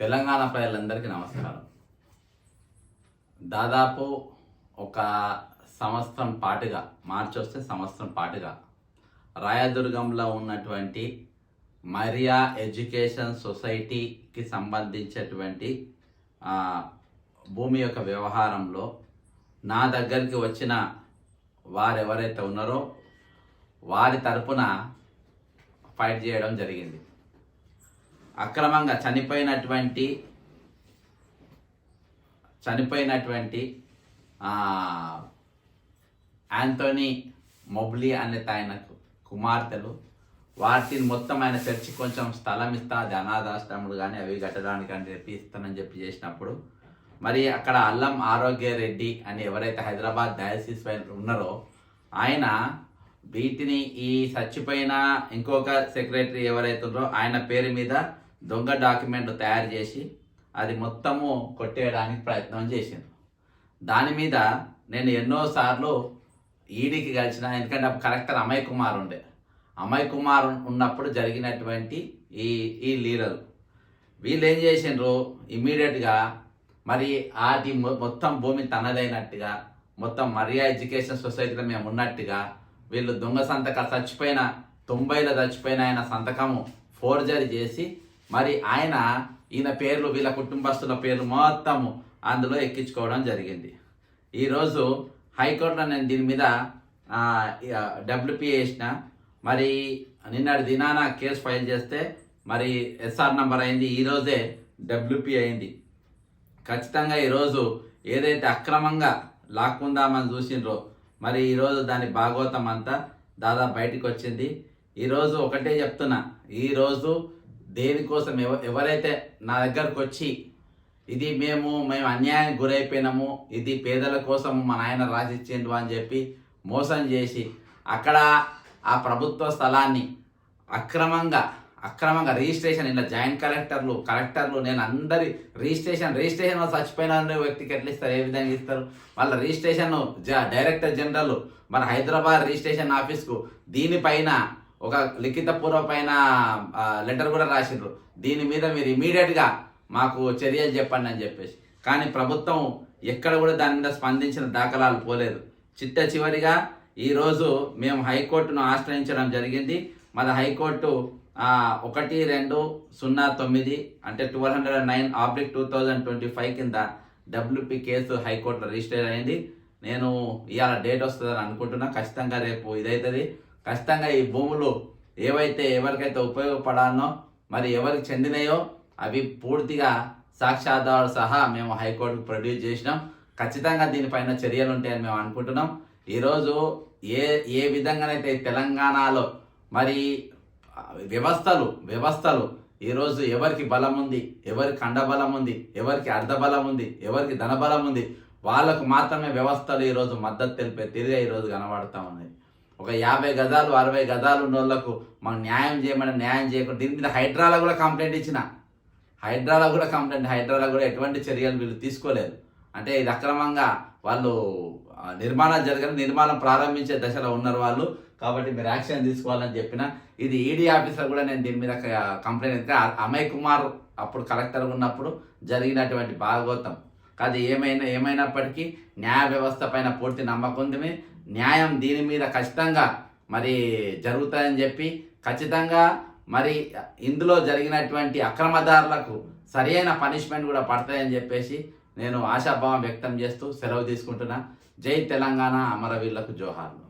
తెలంగాణ ప్రజలందరికీ నమస్కారం. దాదాపు ఒక సంవత్సరం పాటుగా మార్చి వస్తే సంవత్సరం పాటుగా రాయదుర్గంలో ఉన్నటువంటి మరియా ఎడ్యుకేషన్ సొసైటీకి సంబంధించినటువంటి భూమి యొక్క వ్యవహారంలో నా దగ్గరికి వచ్చిన వారు ఎవరైతే ఉన్నారో వారి తరపున ఫైట్ చేయడం జరిగింది. అక్రమంగా చనిపోయినటువంటి చనిపోయినటువంటి యాంటోనీ మొబ్లీ అనే ఆయన కుమార్తెలు. వాటిని మొత్తం ఆయన చర్చి కొంచెం స్థలం ఇస్తా అది అనాథాశ్రములు కానీ అవి కట్టడానికి అని చెప్పి ఇస్తానని చెప్పి చేసినప్పుడు మరి అక్కడ అల్లం ఆరోగ్య రెడ్డి అని ఎవరైతే హైదరాబాద్ డయాసిస్ ఉన్నారో ఆయన వీటిని ఈ చచ్చిపోయిన ఇంకొక సెక్రటరీ ఎవరైతుందో ఆయన పేరు మీద దొంగ డాక్యుమెంట్ తయారు చేసి అది మొత్తము కొట్టేయడానికి ప్రయత్నం చేసిండ్రు. దాని మీద నేను ఎన్నోసార్లు ఈడీకి కలిసిన ఎందుకంటే అప్పుడు కలెక్టర్ అమయ్ కుమార్ ఉండే. అమయ్ కుమార్ ఉన్నప్పుడు జరిగినటువంటి ఈ ఈ లీడరు. వీళ్ళు ఏం చేసిండ్రు? ఇమ్మీడియట్గా మరి అది మొ- మొత్తం భూమి తనదైనట్టుగా మొత్తం మరియా ఎడ్యుకేషన్ సొసైటీలో మేము ఉన్నట్టుగా వీళ్ళు దొంగ సంతక చచ్చిపోయిన తొంభైలో చచ్చిపోయిన ఆయన సంతకము ఫోర్జరీ చేసి మరి ఆయన ఈయన పేర్లు వీళ్ళ కుటుంబస్తుల పేర్లు మొత్తము అందులో ఎక్కించుకోవడం జరిగింది. ఈరోజు హైకోర్టులో నేను దీని మీద డబ్ల్యూపీ వేసిన మరి నిన్నటి దినాన కేసు ఫైల్ చేస్తే మరి ఎస్ఆర్ నంబర్ అయింది ఈరోజే డబ్ల్యూపీ అయింది. ఖచ్చితంగా ఈరోజు ఏదైతే అక్రమంగా లాక్కుందామని చూసిండ్రో మరి ఈరోజు దాని భాగవతం అంతా దాదాపు బయటికి వచ్చింది ఈరోజు ఒకటే చెప్తున్నా ఈరోజు దేనికోసం ఎవ ఎవరైతే నా దగ్గరకు వచ్చి ఇది మేము మేము అన్యాయానికి గురైపోయినాము ఇది పేదల కోసం మా నాయన రాసిచ్చిండు అని చెప్పి మోసం చేసి అక్కడ ఆ ప్రభుత్వ స్థలాన్ని అక్రమంగా అక్రమంగా రిజిస్ట్రేషన్ ఇలా జాయింట్ కలెక్టర్లు కలెక్టర్లు నేను అందరి రిజిస్ట్రేషన్ రిజిస్ట్రేషన్ వాళ్ళు చచ్చిపోయిన వ్యక్తికి ఎట్లా ఇస్తారు? ఏ విధంగా ఇస్తారు? వాళ్ళ రిజిస్ట్రేషన్ జ- డైరెక్టర్ జనరల్ మన హైదరాబాద్ రిజిస్ట్రేషన్ ఆఫీస్కు దీనిపైన ఒక లిఖిత పూర్వపైన లెటర్ కూడా రాసిండ్రు. దీని మీద మీరు ఇమీడియట్గా మాకు చర్యలు చెప్పండి అని చెప్పేసి. కానీ ప్రభుత్వం ఎక్కడ కూడా దాని మీద స్పందించిన దాఖలాలు పోలేదు. చిట్ట చివరిగా ఈరోజు మేము హైకోర్టును ఆశ్రయించడం జరిగింది. మన హైకోర్టు ఒకటి రెండు సున్నా తొమ్మిది అంటే twelve hundred nine oblique two thousand twenty five కింద డబ్ల్యూపీ కేసు హైకోర్టులో రిజిస్టర్ అయింది. నేను ఇవాళ డేట్ వస్తుందని అనుకుంటున్నా. ఖచ్చితంగా రేపు ఇదైతుంది. ఖచ్చితంగా ఈ భూములు ఏవైతే ఎవరికైతే ఉపయోగపడాలో మరి ఎవరికి చెందినాయో అవి పూర్తిగా సాక్ష్యాధారాలు సహా మేము హైకోర్టుకు ప్రొడ్యూస్ చేసినాం. ఖచ్చితంగా దీనిపైన చర్యలు ఉంటాయని మేము అనుకుంటున్నాం. ఈరోజు ఏ ఏ విధంగానైతే తెలంగాణలో మరి వ్యవస్థలు వ్యవస్థలు ఈరోజు ఎవరికి బలం ఉంది ఎవరికి అండబలం ఉంది ఎవరికి అర్ధబలం ఉంది ఎవరికి ధనబలం ఉంది వాళ్ళకు మాత్రమే వ్యవస్థలు ఈరోజు మద్దతు తెలిపే తిరిగే ఈరోజు కనబడతా ఉన్నాయి ఒక యాభై గదాలు అరవై గదాలు ఉన్న వాళ్ళకు మాకు న్యాయం చేయమని న్యాయం చేయకుండా దీని మీద హైడ్రాలో కూడా కంప్లైంట్ ఇచ్చిన. హైడ్రాలో కూడా కంప్లైంట్ హైడ్రాలో కూడా ఎటువంటి చర్యలు వీళ్ళు తీసుకోలేదు. అంటే ఇది అక్రమంగా వాళ్ళు నిర్మాణం నిర్మాణాలు జరగని నిర్మాణం ప్రారంభించే దశలో ఉన్నారు వాళ్ళు. కాబట్టి మీరు యాక్షన్ తీసుకోవాలని చెప్పిన. ఇది ఈడీ ఆఫీసర్ కూడా నేను దీని మీద కంప్లైంట్ అయితే అమయ్ కుమార్ అప్పుడు కలెక్టర్ ఉన్నప్పుడు జరిగినటువంటి భాగవతం. కాదు ఏమైనా ఏమైనప్పటికీ న్యాయ వ్యవస్థ పైన పూర్తి నమ్మకం ఉంది. న్యాయం దీని మీద ఖచ్చితంగా మరి జరుగుతాయని చెప్పి ఖచ్చితంగా మరి ఇందులో జరిగినటువంటి అక్రమదారులకు సరైన పనిష్మెంట్ కూడా పడతాయని చెప్పేసి నేను ఆశాభావం వ్యక్తం చేస్తూ సెలవు తీసుకుంటున్నా. జై తెలంగాణ అమరవీరులకు జోహార్లు.